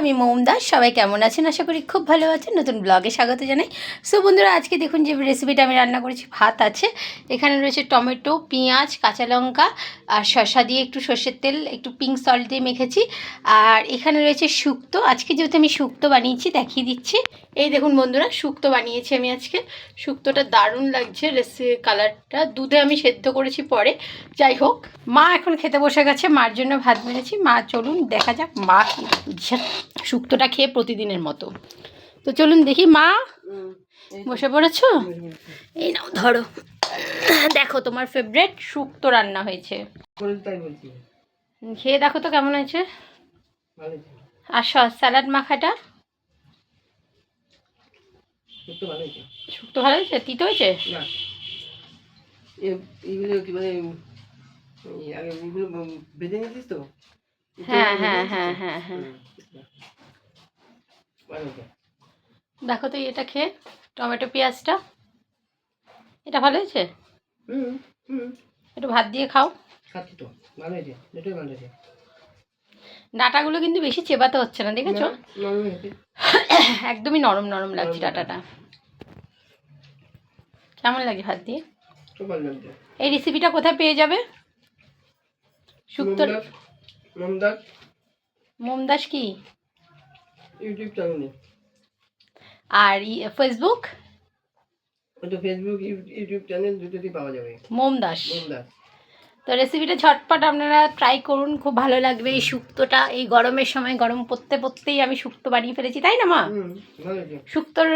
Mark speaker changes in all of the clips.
Speaker 1: আমি মোম দাস সবাই কেমন আছেন? আশা করি খুব ভালো আছেন। নতুন ব্লগে স্বাগত জানাই। সো বন্ধুরা, আজকে দেখুন যে রেসিপিটা আমি রান্না করেছি, ভাত আছে। এখানে রয়েছে টমেটো, পেঁয়াজ, কাঁচা লঙ্কা আর শসা দিয়ে একটু সর্ষের তেল, একটু পিঙ্ক সল্ট দিয়ে মেখেছি। আর এখানে রয়েছে শুক্তো। আজকে যেহেতু আমি শুক্তো বানিয়েছি, দেখিয়ে দিচ্ছি। এই দেখুন বন্ধুরা, শুক্তো বানিয়েছি আমি আজকে। শুক্তোটা দারুণ লাগছে, রেসি, কালারটা দুধে আমি সেদ্ধ করেছি পরে। যাই হোক, মা এখন খেতে বসে গেছে, মার জন্য ভাত বেড়েছি। মা, চলুন, দেখা যাক মা শুক্তোটা খেয়ে প্রতিদিনের মতো। তো চলুন দেখি মা বসে পড়েছো? এই নাও ধরো। দেখো তোমার ফেভারেট শুক্তো রান্না হয়েছে। খেয়ে দেখো তো কেমন হয়েছে।
Speaker 2: ভালো
Speaker 1: আর সস স্যালাড মাখাটা। শুক্তো ভালো হয়েছে। তিতো হয়েছে? হ্যাঁ হ্যাঁ হ্যাঁ হ্যাঁ। হ্যাঁ দেখো তো এটা খেয়ে টমেটো পেঁয়াজটা। এটা ভালো হয়েছে? একটু ভাত দিয়ে খাও।
Speaker 2: খাচ্ছি তো ভালো হয়েছে দুটোই ভালো হয়েছে।
Speaker 1: ডাটাগুলো কিন্তু বেশি চেবাতে হচ্ছে না দেখেছ? একদমই নরম নরম লাগছে ডাটাটা। কেমন লাগে ভাত দিয়ে? এই রেসিপিটা কোথায় পেয়ে যাবে? শুক্তোর
Speaker 2: মমদাস মমদাস
Speaker 1: কি?
Speaker 2: ইউটিউব চ্যানেলে।
Speaker 1: আর ই- ফেসবুক
Speaker 2: ওটা ফেসবুক ইউটিউব চ্যানেল দুটোতেই পাওয়া যাবে।
Speaker 1: মোমদাস
Speaker 2: মমদাস
Speaker 1: তো রেসিপিটা ঝটপট আপনারা ট্রাই করুন খুব ভালো লাগবে এই শুক্তোটা। এই গরমের সময় গরম পড়তে পড়তেই আমি শুক্তো বানিয়ে ফেলেছি তাই না মা? শুক্তোর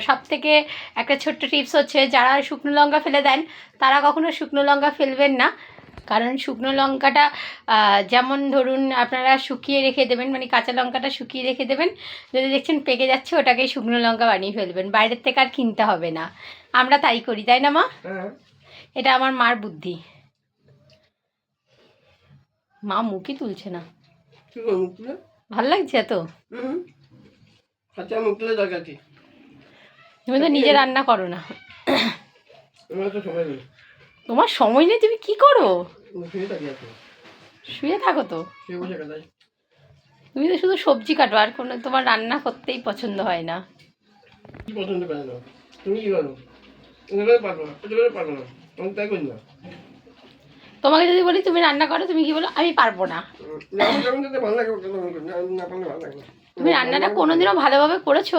Speaker 1: সব থেকে একটা ছোট্ট টিপস হচ্ছে যারা শুকনো লঙ্কা ফেলে দেন তারা কখনো শুকনো লঙ্কা ফেলবেন না। কারণ শুকনো লঙ্কাটা যেমন ধরুন আপনারা শুকিয়ে রেখে দেবেন মানে কাঁচা লঙ্কাটা শুকিয়ে রেখে দেবেন যদি দেখছেন পেকে যাচ্ছে ওটাকে শুকনো লঙ্কা বানিয়ে ফেলবেন বাইরের থেকে আর কিনতে হবে না। আমরা তাই করি তাই না মা?
Speaker 2: হ্যাঁ।
Speaker 1: এটা আমার মার বুদ্ধি। মা মুখই তুলছে না। ভালো লাগছে এত?
Speaker 2: আচ্ছা
Speaker 1: তুমি তো নিজে রান্না করো না। তোমার সময় নেই তুমি কি করো?
Speaker 2: শুয়ে থাকি
Speaker 1: তো। তুমি তো শুধু সবজি কাটো আর কোনো তোমার রান্না করতেই পছন্দ হয় না।
Speaker 2: পছন্দ করে না? তুমি কি করো? পারব না পারব না। আমি তাই করি না।
Speaker 1: তোমাকে যদি বলি তুমি রান্না করো তুমি কি বলো? আমি পারব না। তুমি রান্নাটা কোনোদিনও ভালোভাবে করেছ?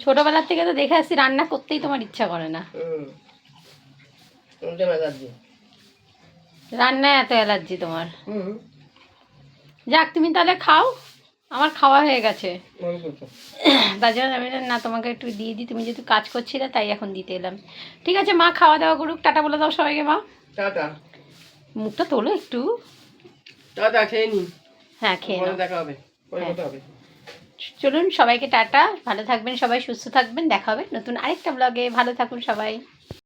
Speaker 1: ছোটবেলার থেকে তো দেখে আসছি রান্না করতেই তোমার ইচ্ছা করে না। রান্নায় এত অ্যালার্জি তোমার?
Speaker 2: হুম
Speaker 1: যাক তুমি তাহলে খাও। আমার খাওয়া হয়ে গেছে। তার জন্য আমি না তোমাকে একটু দিয়ে দিই। তুমি যেহেতু কাজ করছিলে তাই এখন দিতে এলাম। ঠিক আছে মা খাওয়া দাওয়া করুক। টাটা বলে দাও সবাইকে মা।
Speaker 2: টাটা।
Speaker 1: মুখটা তোলো একটু।
Speaker 2: টাটা খেয়ে নি
Speaker 1: হ্যাঁ খেয়ে নাও।
Speaker 2: দেখা হবে।
Speaker 1: হ্যাঁ।
Speaker 2: হবে।
Speaker 1: চলুন সবাইকে টাটা। ভালো থাকবেন সবাই সুস্থ থাকবেন। দেখা হবে নতুন আরেকটা ব্লগে ভালো থাকুন সবাই।